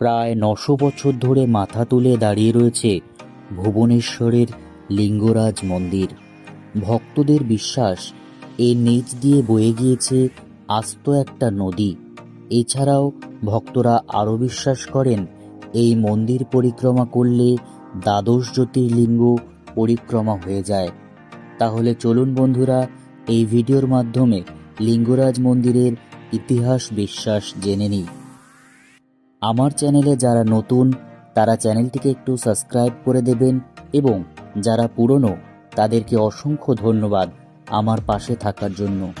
প্রায় নশো বছর ধরে মাথা তুলে দাঁড়িয়ে রয়েছে ভুবনেশ্বরের লিঙ্গরাজ মন্দির। ভক্তদের বিশ্বাস এর নিচ দিয়ে বয়ে গিয়েছে আস্ত একটা নদী। এছাড়াও ভক্তরা আরও বিশ্বাস করেন, এই মন্দির পরিক্রমা করলে দ্বাদশ জ্যোতির্লিঙ্গ পরিক্রমা হয়ে যায়। তাহলে চলুন বন্ধুরা, এই ভিডিওর মাধ্যমে লিঙ্গরাজ মন্দিরের ইতিহাস বিশ্বাস জেনে নিই। আমার চ্যানেলে যারা নতুন, তারা চ্যানেলটিকে একটু সাবস্ক্রাইব করে দেবেন এবং যারা পুরনো, তাদেরকে অসংখ্য ধন্যবাদ আমার পাশে থাকার জন্য।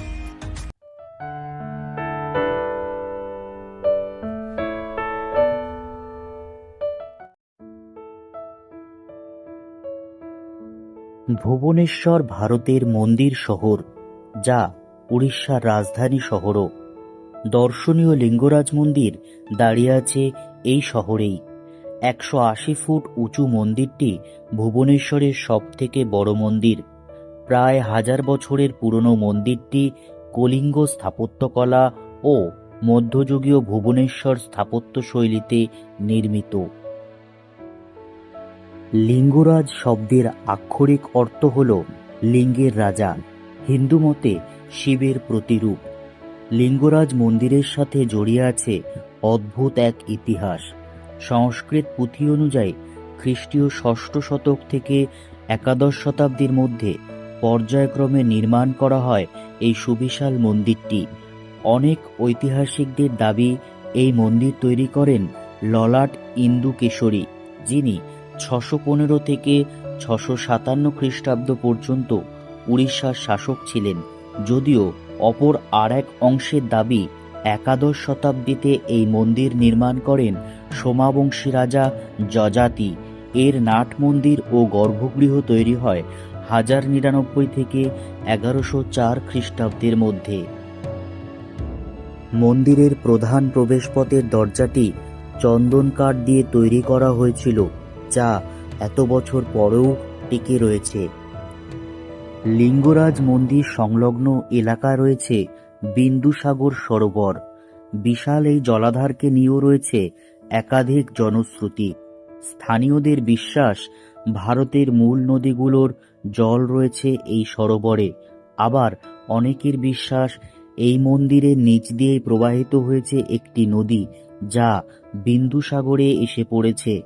ভুবনেশ্বর ভারতের মন্দির শহর, যা উড়িষ্যার রাজধানী শহরও। দর্শনীয় লিঙ্গরাজ মন্দির দাঁড়িয়ে আছে এই শহরেই। একশো আশি ফুট উঁচু মন্দিরটি ভুবনেশ্বরের সবথেকে বড় মন্দির। প্রায় হাজার বছরের পুরনো মন্দিরটি কলিঙ্গ স্থাপত্যকলা ও মধ্যযুগীয় ভুবনেশ্বর স্থাপত্য শৈলীতে নির্মিত। লিঙ্গরাজ শব্দের আক্ষরিক অর্থ হল লিঙ্গের রাজা। হিন্দু মতে শিবের প্রতিরূপ। লিঙ্গরাজ মন্দিরের সাথে জড়িয়ে আছে অদ্ভুত এক ইতিহাস। সংস্কৃত পুঁথি অনুযায়ী খ্রিস্টীয় ষষ্ঠ শতক থেকে একাদশ শতাব্দীর মধ্যে পর্যায়ক্রমে নির্মাণ করা হয় এই সুবিশাল মন্দিরটি। অনেক ঐতিহাসিকদের দাবি এই মন্দির তৈরি করেন ললাট ইন্দু কেশরী, যিনি ছশো পনেরো থেকে ছশো সাতান্ন খ্রিস্টাব্দ পর্যন্ত উড়িষ্যার শাসক ছিলেন, যদিও অপর আর এক অংশের দাবি একাদশ শতাব্দীতে এই মন্দির নির্মাণ করেন সোমাবংশী রাজা যজাতি। এর নাট মন্দির ও গর্ভগৃহ তৈরি হয় হাজার নিরানব্বই থেকে এগারোশো চার খ্রিস্টাব্দের মধ্যে। মন্দিরের প্রধান প্রবেশপথের দরজাটি চন্দন কাঠ দিয়ে তৈরি করা হয়েছিল, যা এত বছর পরেও টিকে রয়েছে। লিঙ্গরাজ মন্দির সংলগ্ন এলাকা রয়েছে বিন্দুসাগর সরোবর। বিশাল এই জলাধারকে নিয়েও রয়েছে একাধিক জনশ্রুতি। স্থানীয়দের বিশ্বাস, ভারতের মূল নদীগুলোর জল রয়েছে এই সরোবরে। আবার অনেকের বিশ্বাস, এই মন্দিরের নিচ দিয়ে প্রবাহিত হয়েছে একটি নদী, যা বিন্দুসাগরে এসে পড়েছে।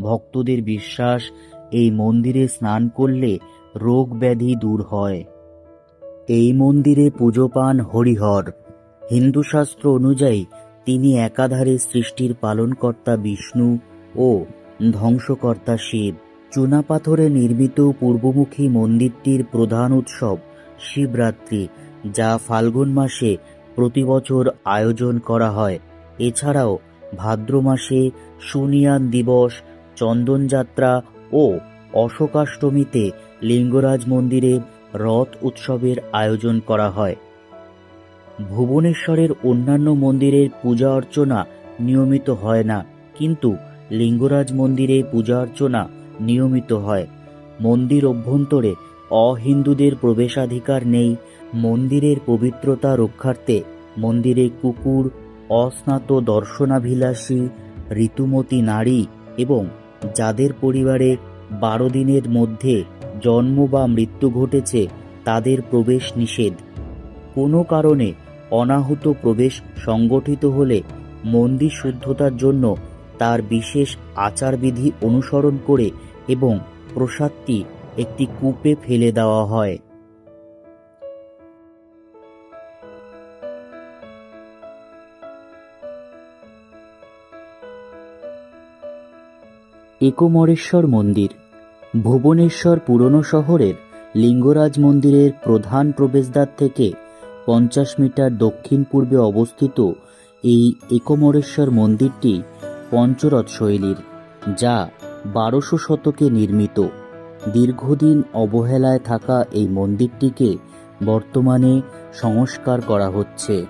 ভক্তদের বিশ্বাস, এই মন্দিরে স্নান করলে রোগ ব্যাধি দূর হয়। এই মন্দিরে পুজো পান হরিহর। হিন্দু শাস্ত্র অনুযায়ী তিনি একাধারে সৃষ্টির পালনকর্তা বিষ্ণু ও ধ্বংসকর্তা শিব। চুনাপাথরে নির্মিত পূর্বমুখী মন্দিরটির প্রধান উৎসব শিবরাত্রি, যা ফাল্গুন মাসে প্রতি বছর আয়োজন করা হয়। এছাড়াও ভাদ্র মাসে সুনিয়ান দিবস চন্দনযাত্রা ও অশোকাষ্টমীতে লিঙ্গরাজ মন্দিরে রথ উৎসবের আয়োজন করা হয়। ভুবনেশ্বরের অন্যান্য মন্দিরের পূজা অর্চনা নিয়মিত হয় না, কিন্তু লিঙ্গরাজ মন্দিরে পূজা অর্চনা নিয়মিত হয়। মন্দির অভ্যন্তরে অহিন্দুদের প্রবেশাধিকার নেই, মন্দিরের পবিত্রতা রক্ষার্থে মন্দিরে কুকুর, অস্নাত দর্শনাভিলাষী, ঋতুমতী নারী এবং যাদের পরিবারে বারো দিনের মধ্যে জন্ম বা মৃত্যু ঘটেছে, তাদের প্রবেশ নিষেধ। কোনো কারণে অনাহুত প্রবেশ সংগঠিত হলে মন্দির শুদ্ধতার জন্য তার বিশেষ আচারবিধি অনুসরণ করে এবং প্রসাদটি একটি কূপে ফেলে দেওয়া হয়। একমরেশ্বর মন্দির ভুবনেশ্বর পুরনো শহরের লিঙ্গরাজ মন্দিরের প্রধান প্রবেশদ্বার থেকে পঞ্চাশ মিটার দক্ষিণ পূর্বে অবস্থিত এই একমরেশ্বর মন্দিরটি পঞ্চরথ শৈলীর, যা বারোশো শতকে নির্মিত। দীর্ঘদিন অবহেলায় থাকা এই মন্দিরটিকে বর্তমানে সংস্কার করা হচ্ছে।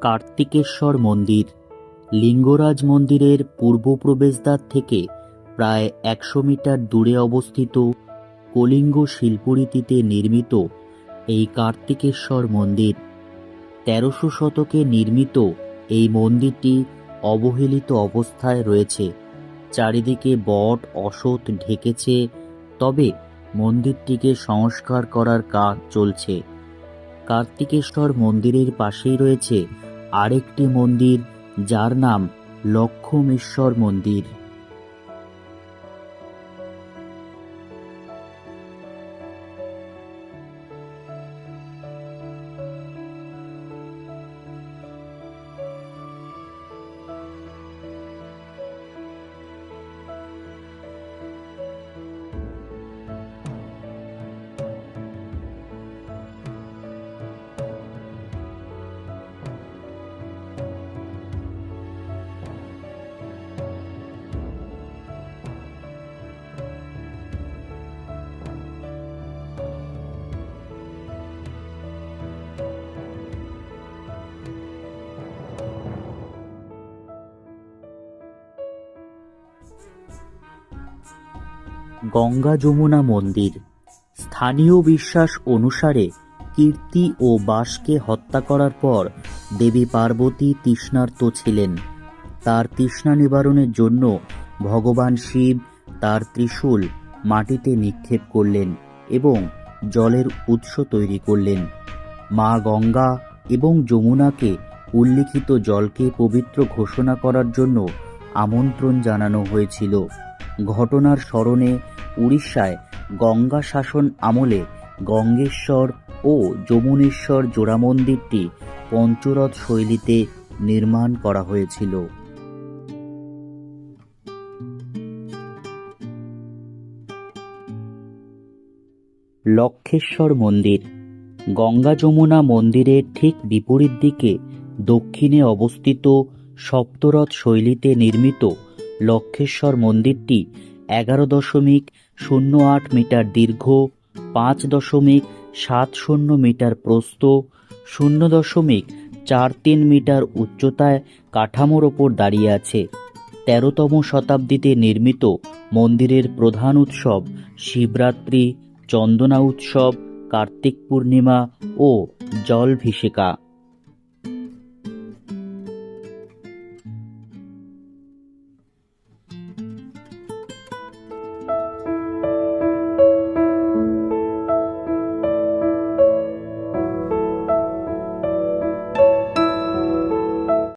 কার্তিকেশ্বর মন্দির। লিঙ্গরাজ মন্দিরের পূর্ব প্রবেশদ্বার থেকে প্রায় একশো মিটার দূরে অবস্থিত কলিঙ্গ শিল্পরীতিতে নির্মিত এই কার্তিকেশ্বর মন্দির। তেরোশো শতকে নির্মিত এই মন্দিরটি অবহেলিত অবস্থায় রয়েছে। চারিদিকে বট অসৎ ঢেকেছে, তবে মন্দিরটিকে সংস্কার করার কাজ চলছে। কার্তিকেশ্বর মন্দিরের পাশেই রয়েছে আরেকটি মন্দির যার নাম লক্ষ্মমেশ্বর মন্দির। গঙ্গা যমুনা মন্দির। স্থানীয় বিশ্বাস অনুসারে কীর্তি ও বাসকে হত্যা করার পর দেবী পার্বতী তৃষ্ণার্ত ছিলেন। তার তৃষ্ণা নিবারণের জন্য ভগবান শিব তার ত্রিশূল মাটিতে নিক্ষেপ করলেন এবং জলের উৎস তৈরি করলেন। মা গঙ্গা এবং যমুনাকে উল্লিখিত জলকে পবিত্র ঘোষণা করার জন্য আমন্ত্রণ জানানো হয়েছিল। ঘটনার স্মরণে উড়িষ্যায় গঙ্গা শাসন আমলে গঙ্গেশ্বর ও যমুনেশ্বর জোড়া মন্দিরটি পঞ্চরথ শৈলীতে নির্মাণ করা হয়েছিল। লক্ষেশ্বর মন্দির। গঙ্গা যমুনা মন্দিরের ঠিক বিপরীত দিকে দক্ষিণে অবস্থিত সপ্তরথ শৈলীতে নির্মিত লক্ষেশ্বর মন্দিরটি এগারো দশমিক শূন্য আট মিটার দীর্ঘ, পাঁচ দশমিক সাত শূন্য মিটার প্রস্থ, শূন্য দশমিক চার তিন মিটার উচ্চতায় কাঠামোর ওপর দাঁড়িয়ে আছে। তেরোতম শতাব্দীতে নির্মিত মন্দিরের প্রধান উৎসব শিবরাত্রি, চন্দনা উৎসব, কার্তিক পূর্ণিমা ও জলভিষেকা